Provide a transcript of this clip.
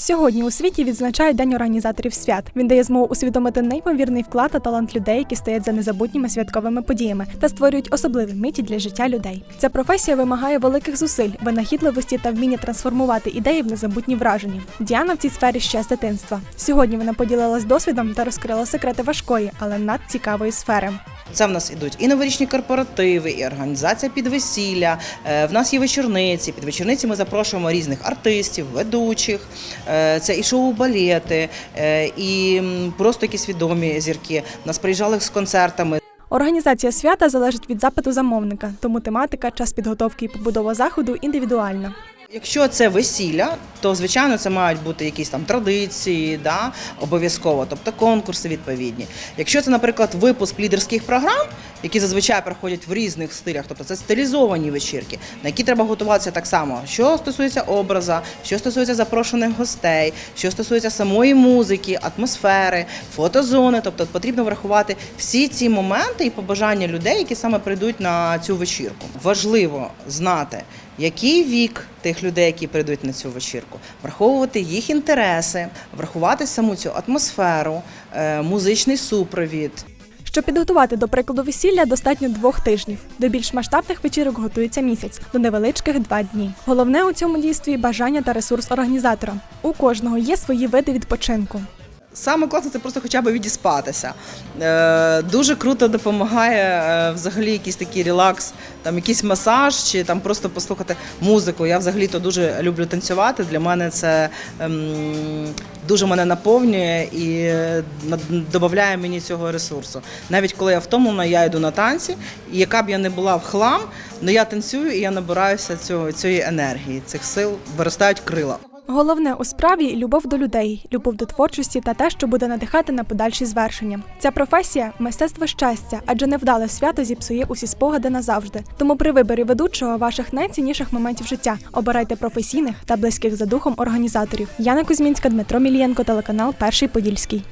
Сьогодні у світі відзначають День організаторів свят. Він дає змогу усвідомити неймовірний вклад та талант людей, які стоять за незабутніми святковими подіями та створюють особливі миті для життя людей. Ця професія вимагає великих зусиль, винахідливості та вміння трансформувати ідеї в незабутні враження. Діана в цій сфері ще з дитинства. Сьогодні вона поділилась досвідом та розкрила секрети важкої, але надцікавої сфери. Це в нас ідуть і новорічні корпоративи, і організація під весілля. Е, В нас є вечорниці. Під вечорниці ми запрошуємо різних артистів, ведучих. Е, Це і шоу-балети, е, і просто якісь відомі зірки. Нас приїжджали з концертами. Організація свята залежить від запиту замовника, тому тематика, час підготовки і побудова заходу індивідуальна. Якщо це весілля, то звичайно це мають бути якісь там традиції, да, обов'язково, тобто конкурси відповідні. Якщо це, наприклад, випуск лідерських програм, які зазвичай проходять в різних стилях, тобто це стилізовані вечірки, на які треба готуватися так само, що стосується образа, що стосується запрошених гостей, що стосується самої музики, атмосфери, фотозони, тобто потрібно врахувати всі ці моменти і побажання людей, які саме прийдуть на цю вечірку. Важливо знати, який вік тих людей, які прийдуть на цю вечірку, враховувати їх інтереси, врахувати саму цю атмосферу, е, музичний супровід. Щоб підготувати до прикладу весілля, достатньо двох тижнів. До більш масштабних вечірок готується місяць, до невеличких два дні. Головне у цьому дійстві бажання та ресурс організатора. У кожного є свої види відпочинку. Саме класне це просто хоча б відіспатися. Е, дуже круто допомагає е, взагалі якийсь такий релакс, там якийсь масаж чи там просто послухати музику. Я взагалі то дуже люблю танцювати. Для мене це ем, дуже мене наповнює і е, додає мені цього ресурсу. Навіть коли я втомлена, я йду на танці, і яка б я не була в хлам, але я танцюю і я набираюся цього, цієї енергії, цих сил виростають крила. Головне у справі любов до людей, любов до творчості та те, що буде надихати на подальші звершення. Ця професія мистецтво щастя, адже невдале свято зіпсує усі спогади назавжди. Тому при виборі ведучого ваших найцінніших моментів життя обирайте професійних та близьких за духом організаторів. Яна Кузьмінська, Дмитро Мілієнко, телеканал Перший Подільський.